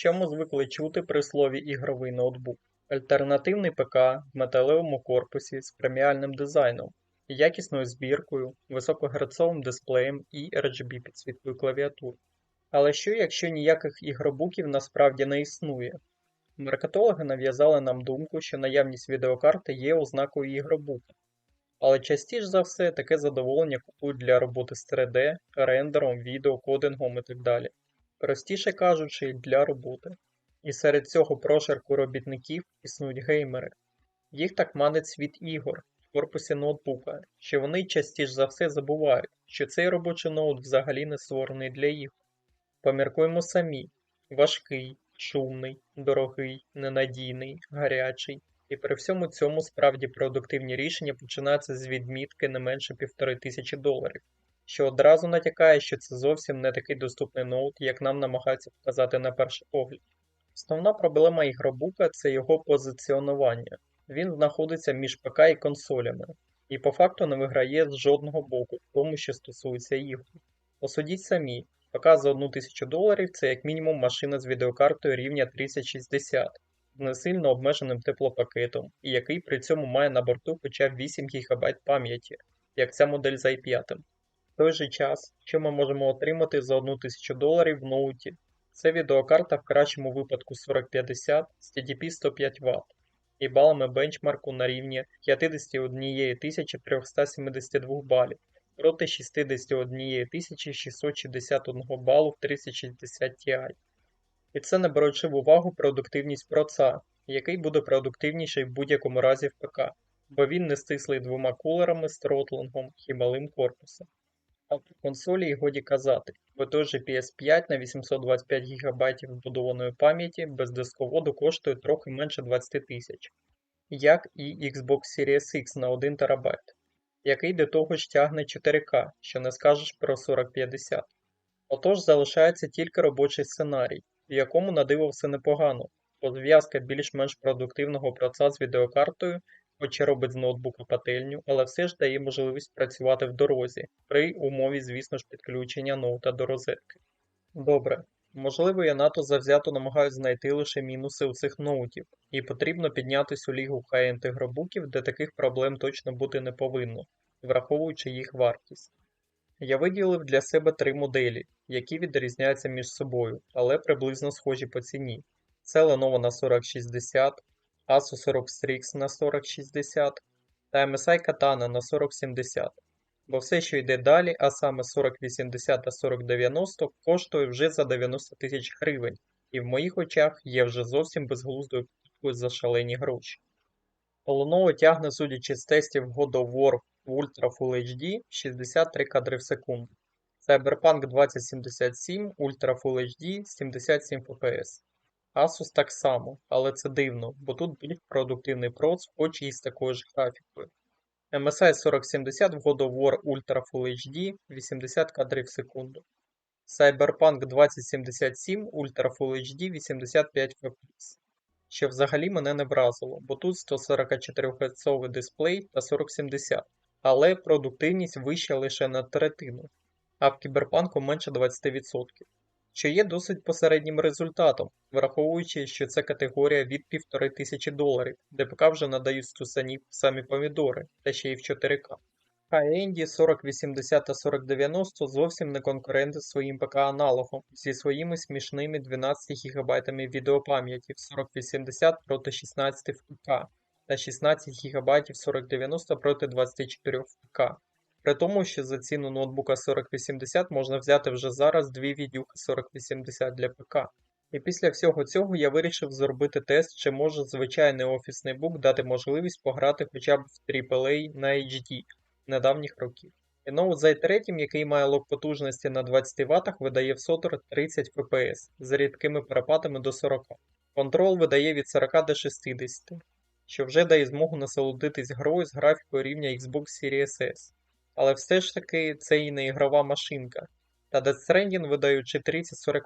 Що ми звикли чути при слові ігровий ноутбук? Альтернативний ПК в металевому корпусі з преміальним дизайном, якісною збіркою, високогерцовим дисплеєм і RGB підсвіткою клавіатури. Але що якщо ніяких ігробуків насправді не існує? Маркетологи нав'язали нам думку, що наявність відеокарти є ознакою ігробука. Але частіше за все таке задоволення купують для роботи з 3D, рендером, відео, кодингом і так далі. Простіше кажучи, для роботи. І серед цього прошарку робітників існують геймери. Їх так манить світ ігор в корпусі ноутбука, що вони частіше за все забувають, що цей робочий ноут взагалі не створений для ігор. Поміркуємо самі: важкий, шумний, дорогий, ненадійний, гарячий. І при всьому цьому справді продуктивні рішення починаються з відмітки не менше півтори тисячі доларів, що одразу натякає, що це зовсім не такий доступний ноут, як нам намагаються показати на перший погляд. Основна проблема ігробука це його позиціонування. Він знаходиться між ПК і консолями, і по факту не виграє з жодного боку в тому, що стосується ігор. Посудіть самі, ПК за 1000 доларів це як мінімум машина з відеокартою рівня 3060 з не сильно обмеженим теплопакетом, і який при цьому має на борту хоча б 8 ГБ пам'яті, як ця модель з i5. Той же час, що ми можемо отримати за 1000 доларів в ноуті, це відеокарта в кращому випадку 4050 з TDP 105 Вт і балами бенчмарку на рівні 51 372 балів проти 61 661 балу в 3060 Ti. І це не беручи в увагу продуктивність проца, який буде продуктивніший в будь-якому разі в ПК, бо він не стислий двома кулерами з тротлингом і малим корпусом. Консолі й годі казати, бо той же PS5 на 825 ГБ вбудованої пам'яті без дисководу коштує трохи менше 20 тисяч, як і Xbox Series X на 1 ТБ, який до того ж тягне 4К, що не скажеш про 4050. Отож залишається тільки робочий сценарій, в якому на диво все непогано, бо зв'язка більш-менш продуктивного проца з відеокартою, хоч і робить з ноутбука пательню, але все ж дає можливість працювати в дорозі, при умові, звісно ж, підключення ноута до розетки. Добре, можливо, я надто завзято намагаюся знайти лише мінуси у цих ноутів, і потрібно піднятись у лігу хай-енд ігробуків, де таких проблем точно бути не повинно, враховуючи їх вартість. Я виділив для себе три моделі, які відрізняються між собою, але приблизно схожі по ціні. Це Lenovo на 4060, Asus ROG Strix на 4060 та MSI Katana на 4070. Бо все, що йде далі, а саме 4080 та 4090, коштує вже за 90 тисяч гривень, і в моїх очах є вже зовсім безглуздою покупкою за шалені гроші. Lenovo тягне, судячи з тестів God of War в Ultra Full HD 63 кадри в секунду. Cyberpunk 2077 Ultra Full HD 77 FPS. Asus так само, але це дивно, бо тут більш продуктивний проц, хоч і з такою ж графікою. MSI 4070 в God of War Ultra Full HD 80 кадрів в секунду. Cyberpunk 2077 Ultra Full HD 85 FPS. Що взагалі мене не вразило, бо тут 144 Гц дисплей та 4070, але продуктивність вища лише на третину, а в кіберпанку менше 20%, що є досить посереднім результатом, враховуючи, що це категорія від 1500 доларів, де ПК вже надають стусані самі помідори, та ще й в 4К. High-End 4080 та 4090 зовсім не конкуренти своїм ПК-аналогом зі своїми смішними 12 ГБ відеопам'яті в 4080 проти 16 в ПК та 16 ГБ 4090 проти 24 в ПК. При тому, що за ціну ноутбука 4080 можна взяти вже зараз дві відюки 4080 для ПК. І після всього цього я вирішив зробити тест, чи може звичайний офісний бук дати можливість пограти хоча б в AAA на HD недавніх років. І з i3, який має лок потужності на 20 Вт, видає в сотор 30 FPS з рідкими перепадами до 40. Control видає від 40 до 60, що вже дає змогу насолодитись грою з графікою рівня Xbox Series S. Але все ж таки це і не ігрова машинка, та Death Stranding видаючи 30-40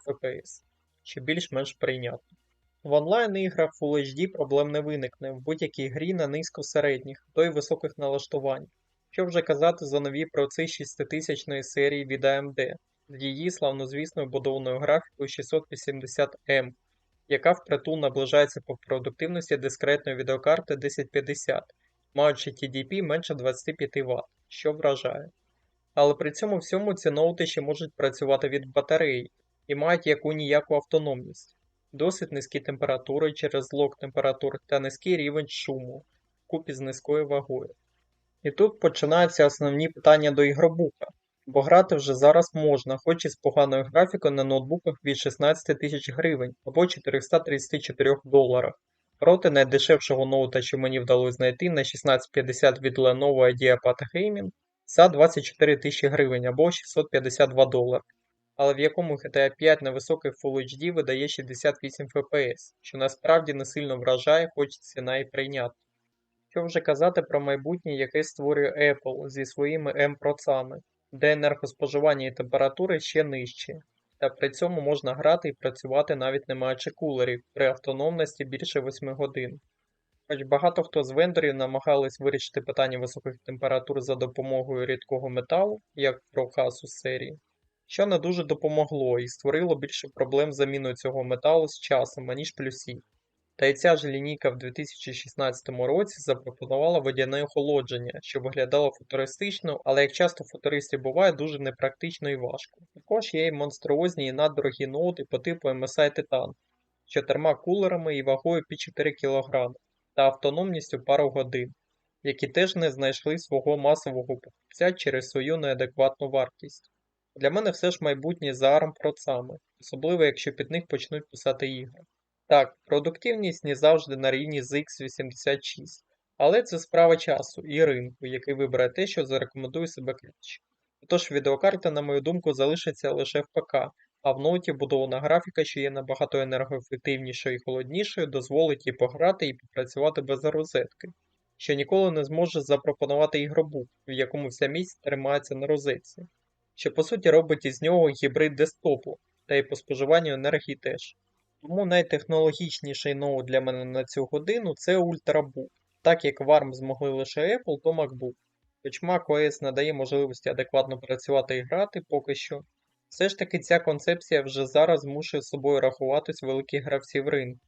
FPS, що більш-менш прийнятно. В онлайн іграх Full HD проблем не виникне. В будь-якій грі на низько-середніх, то й високих налаштувань. Що вже казати за нові проци 6000-ї серії від AMD з її славнозвісною будованою графікою 680M яка впритул наближається по продуктивності дискретної відеокарти 1050, маючи TDP менше 25 Вт, що вражає. Але при цьому всьому ці ноути ще можуть працювати від батареї і мають яку ніяку автономність, досить низькі температури через лог температур та низький рівень шуму вкупі з низькою вагою. І тут починаються основні питання до ігробука, бо грати вже зараз можна, хоч і з поганою графікою на ноутбуках від 16 тисяч гривень або 434 доларах. Проти найдешевшого ноута, що мені вдалося знайти на 1650 від Lenovo IdeaPad Gaming за 24 тисячі гривень або 652 долари, але в якому GTA 5 на високий Full HD видає 68 FPS, що насправді не сильно вражає, хоч ціна і прийнятна. Що вже казати про майбутнє, яке створює Apple зі своїми M-процами, де енергоспоживання і температури ще нижчі, та при цьому можна грати і працювати навіть не маючи кулерів при автономності більше 8 годин. Хоч багато хто з вендорів намагались вирішити питання високих температур за допомогою рідкого металу, як про Asus серії, що не дуже допомогло і створило більше проблем з заміною цього металу з часом, аніж плюсів. Та й ця ж лінійка в 2016 році запропонувала водяне охолодження, що виглядало футуристично, але як часто футуристів буває дуже непрактично і важко. Також є й монструозні і наддорогі ноути по типу MSI Titan з чотирма кулерами і вагою під 4 кг та автономністю пару годин, які теж не знайшли свого масового покупця через свою неадекватну вартість. Для мене все ж майбутнє за ARM процами, особливо якщо під них почнуть писати ігри. Так, продуктивність не завжди на рівні з X86, але це справа часу і ринку, який вибере те, що зарекомендує себе краще. Тож відеокарта, на мою думку, залишиться лише в ПК, а в ноуті будована графіка, що є набагато енергоефективнішою і холоднішою, дозволить їй пограти і попрацювати без розетки, що ніколи не зможе запропонувати ігробук, в якому вся місць тримається на розетці, що по суті робить із нього гібрид десктопу, та й по споживанню енергії теж. Тому найтехнологічніший ноут для мене на цю годину це Ultrabook, так як VARM змогли лише Apple, то MacBook. Хоч macOS надає можливості адекватно працювати і грати поки що. Все ж таки ця концепція вже зараз змушує з собою рахуватись великих гравців ринку.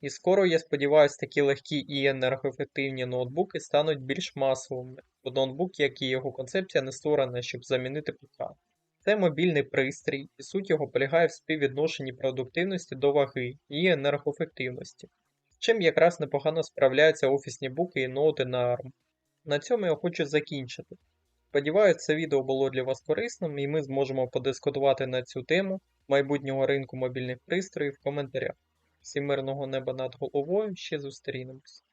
І скоро, я сподіваюся, такі легкі і енергоефективні ноутбуки стануть більш масовими, бо ноутбук, як і його концепція, не створена, щоб замінити ПК. Це мобільний пристрій, і суть його полягає в співвідношенні продуктивності до ваги і енергоефективності, чим якраз непогано справляються офісні буки і ноути на ARM. На цьому я хочу закінчити. Сподіваюсь, це відео було для вас корисним і ми зможемо подискутувати на цю тему майбутнього ринку мобільних пристроїв в коментарях. Всім мирного неба над головою, ще зустрінемось.